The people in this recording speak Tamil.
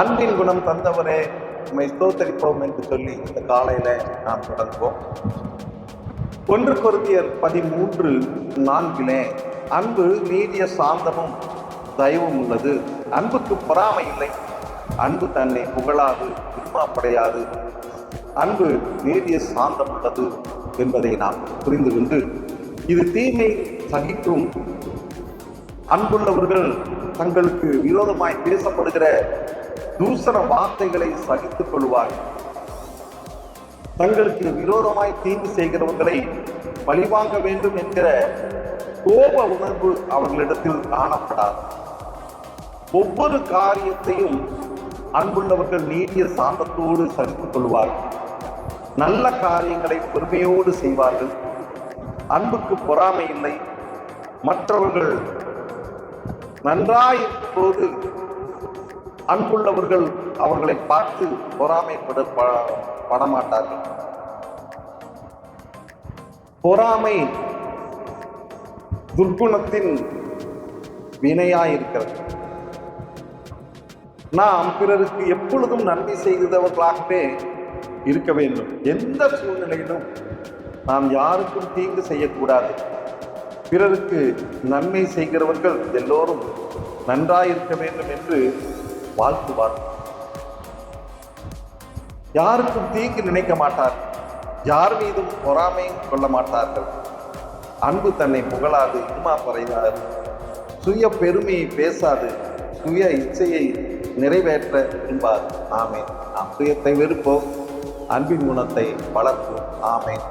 அன்பின் குணம் தந்தவரே உண்மை ஸ்தோத்தரிப்போம் என்று சொல்லி இந்த காலையில நாம் தொடங்குவோம். ஒன்று பொருத்தியர் பதிமூன்று நான்கிலே அன்பு நீடிய சாந்தமும் தயவும் உள்ளது. அன்புக்கு பொறாமை இல்லை. அன்பு தன்னை புகழாது விரும்பாப்படையாது. அன்பு நீடிய சாந்தம் உள்ளது என்பதை நாம் புரிந்து கொண்டு இது தீமை சகிக்கும் அன்புள்ளவர்கள் தங்களுக்கு விரோதமாய் பேசப்படுகிற தூசண வார்த்தைகளை சகித்துக் கொள்வார்கள். தங்களுக்கு விரோதமாய் தீங்கு செய்கிறவர்களை பழிவாங்க வேண்டும் என்கிற கோப உணர்வு அவர்களிடத்தில் காணப்படாது. ஒவ்வொரு காரியத்தையும் அன்புள்ளவர்கள் நீடிய சாந்தத்தோடு சகித்துக் கொள்வார்கள். நல்ல காரியங்களை பொறுமையோடு செய்வார்கள். அன்புக்கு பொறாமை இல்லை. மற்றவர்கள் நன்றாயிருக்கும் போது அன்புள்ளவர்கள் அவர்களை பார்த்து பொறாமைப்பட படமாட்டார்கள். பொறாமை துர்க்குணத்தின் வினையாயிருக்கிறது. நாம் பிறருக்கு எப்பொழுதும் நன்மை செய்தவர்களாகவே இருக்க வேண்டும். எந்த சூழ்நிலையிலும் நாம் யாருக்கும் தீங்கு செய்யக்கூடாது. பிறருக்கு நன்மை செய்கிறவர்கள் எல்லோரும் நன்றாயிருக்க வேண்டும் என்று வாழ்த்துவார். யாருக்கும் தீங்கு நினைக்க மாட்டார். யார் மீதும் பொறாமையும் கொள்ள மாட்டார்கள். அன்பு தன்னை புகழாது இன்மா பறையாது சுய பெருமையை பேசாது சுய இச்சையை நிறைவேற்ற விரும்பாது ஆமேன். நாம் சுயத்தை வெறுப்போம். அன்பின் குணத்தை வளர்ப்போம். ஆமேன்.